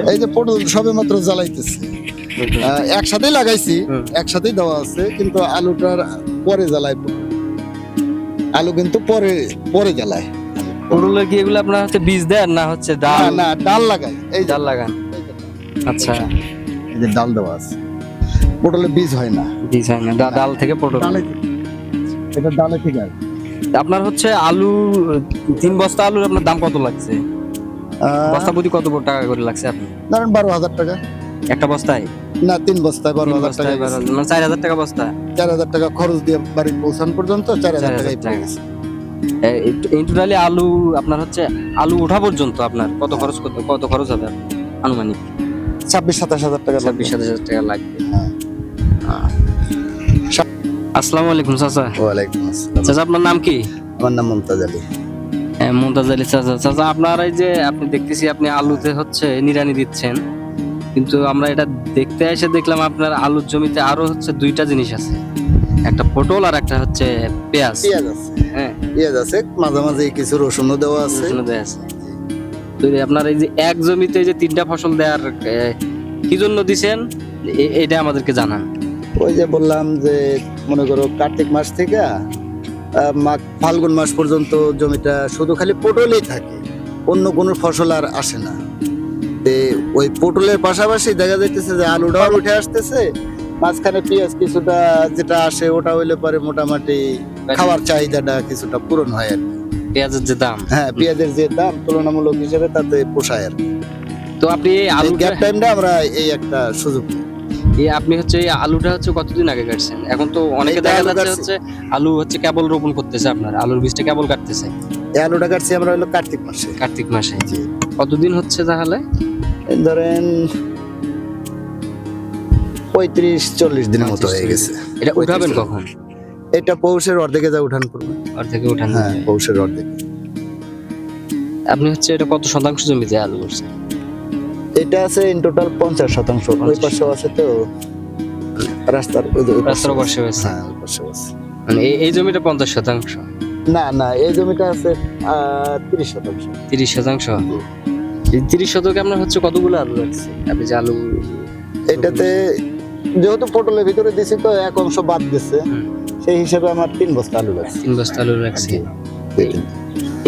এই যে পটল সবে মাত্র জ্বালাইতেছে। আহ, একসাথেই লাগাইছি। একসাথেই দেওয়া আছে কিন্তু আলুটার পরে জ্বালায়। আলু কিন্তু পরে পরে জ্বালায়। পটলের কি এগুলো আপনার হচ্ছে বীজ দেন না হচ্ছে ডাল? না ডাল লাগাই। এই ডাল লাগান। আচ্ছা। এই যে ডাল দেওয়া আছে। পটলে বীজ হয় না। বীজ হয় না। ডাল থেকে পটল। এটা ডালে থেকে আপনার হচ্ছে আলু তিন বস্তা আলুর আপনার দাম কত লাগছে? বস্তা প্রতি কত টাকা করে লাগছে আপনি ধরেন বারো হাজার টাকা। একটা বস্তায়? না তিন বস্তায় বারো হাজার টাকা মানে চার হাজার টাকা বস্তা? চার হাজার টাকা খরচ দিয়ে বাড়ি পৌঁছান পর্যন্ত চার হাজার চার টাকাই গেছে। এই টোটালি আলু আপনার হচ্ছে আলু ওঠা পর্যন্ত আপনার কত খরচ কত কত খরচ হবে আনুমানিক? ছাব্বিশ সাতাশ হাজার টাকা। ছাব্বিশ সাতাশ হাজার টাকা লাগবে। হ্যাঁ। আসসালামু আলাইকুম চাচা। ওয়ালাইকুম আসসালাম। চাচা আপনার নাম কি? আমার নাম মমতাজ আলী। মুমতাজ আলী চাচা। চাচা আপনার এই যে আপনি দেখতেছি আপনি আলুতে হচ্ছে নিরানি দিচ্ছেন। কিন্তু আমরা এটা দেখতে এসে দেখলাম আপনার আলুর জমিতে আরও হচ্ছে দুইটা জিনিস আছে। একটা পটল আর একটা হচ্ছে পেঁয়াজ। পেঁয়াজ আছে। হ্যাঁ। পেঁয়াজ আছে মাঝে মাঝে কিছু রসুনও দেওয়া আছে। রসুনও দেয়া আছে। তো আপনার এই যে এক জমিতে যে তিনটা ফসল দেওয়ার কি জন্য দিছেন? এটা আমাদেরকে জানান। ওই যে বললাম যে মনে করো কার্তিক মাস থেকে মাঘ ফাল্গুন মাস পর্যন্ত জমিটা শুধু খালি পটলই থাকে। অন্য কোনো ফসল আর আসে না। তে ওই পটলের পাশাপাশি দেখা যাইতেছে যে আলুটাও উঠে আসতেছে। মাঝখানে পেঁয়াজ কিছুটা যেটা আসে ওটা হইলে পরে মোটামুটি খাওয়ার চাহিদাটা কিছুটা পূরণ হয় আর পেঁয়াজের যে দাম। হ্যাঁ পেঁয়াজের যে দাম তুলনামূলক হিসেবে তাতে পোষায় আর তো আপনি এই এই গ্যাপ টাইমটা আমরা এই একটা সুযোগ আপনি হচ্ছে এই আলুটা হচ্ছে কতদিন আগে কাটছেন? এখন তো অনেকে দেখা যাচ্ছে হচ্ছে আলু হচ্ছে কেবল রোপণ করতেছে আপনার। আলুর বীজটা কেবল কাটতেছে। এই আলুটা কাটছি আমরা হলো কার্তিক মাসে। কার্তিক মাসে। জি। কতদিন হচ্ছে তাহলে? ধরেন পঁয়ত্রিশ চল্লিশ দিনের মতো হয়ে গেছে। এটা উঠাবেন কখন? এটা পৌষের অর্ধেকে যা উঠান করবে। ঘর থেকে উঠান হ্যাঁ পৌষের অর্ধেক। আপনি হচ্ছে এটা কত শতাংশ জমিতে আলু করছেন? এটা আছে ইন টোটাল পঞ্চাশ শতাংশ। ওই 50 পাশে আছে তো রাস্তার পাশে রাস্তার আছে। পাশে হয়েছে হ্যাঁ পাশে আছে। মানে এই- জমিটা পঞ্চাশ শতাংশ? না না এই জমিটা আছে তিরিশ শতাংশ। তিরিশ শতাংশ? এই তিরিশ শতকে আপনার হচ্ছে কতগুলো আলু লাগছে? আপনি যে আলু এটাতে যেহেতু পটলের ভিতরে দিছি তো এক অংশ বাদ গেছে সেই হিসেবে আমার তিন বস্তা আলু লাগছে। তিন বস্তা আলু রাখছি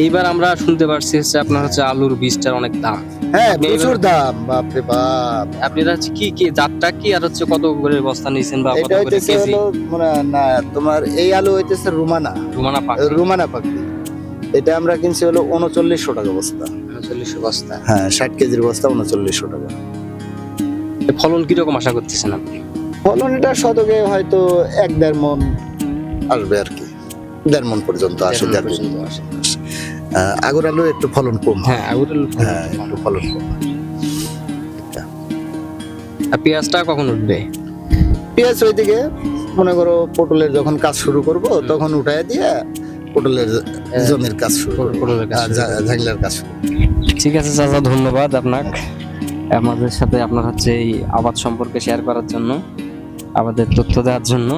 এইবার আমরা শুনতে পারছি হচ্ছে আপনার হচ্ছে আলুর বীজটার অনেক দাম। হ্যাঁ প্রচুর দাম বাপ। আপনারা হচ্ছে কি কি জাতটা কি আর হচ্ছে কত করে বস্তা নিয়েছেন বা কত এটা করে হইতেছে কেজি? হলো মানে না তোমার এই আলু হইতেছে রুমানা। রুমানা পাক রুমানা পাখি। এটা আমরা কিনছি হলো উনচল্লিশশো টাকা বস্তা। চল্লিশশো বস্তা। হ্যাঁ ষাট কেজির বস্তা উনচল্লিশশো টাকা। ফলন কীরকম আশা করতেছেন আপনি? ফলন এটা শতকে হয়তো এক দেড় মন আসবে আর কি। দেড় মন পর্যন্ত আসে দেড় মন পর্যন্ত আসে। আগর আলু একটু ফলন কম হয়। হ্যাঁ আগুরের হ্যাঁ একটু ফলন কম আর পেঁয়াজটা কখন উঠবে? পেঁয়াজ ওইদিকে মনে করো পটলের যখন কাজ শুরু করব তখন উঠায় দিয়ে পটলের জমির কাজ শুরু। পটলের কাজ ঝাংলার কাজ শুরু ঠিক আছে চাচা ধন্যবাদ আপনাকে। আমাদের সাথে আপনার হচ্ছে এই আবাদ সম্পর্কে শেয়ার করার জন্য আমাদের তথ্য দেওয়ার জন্য।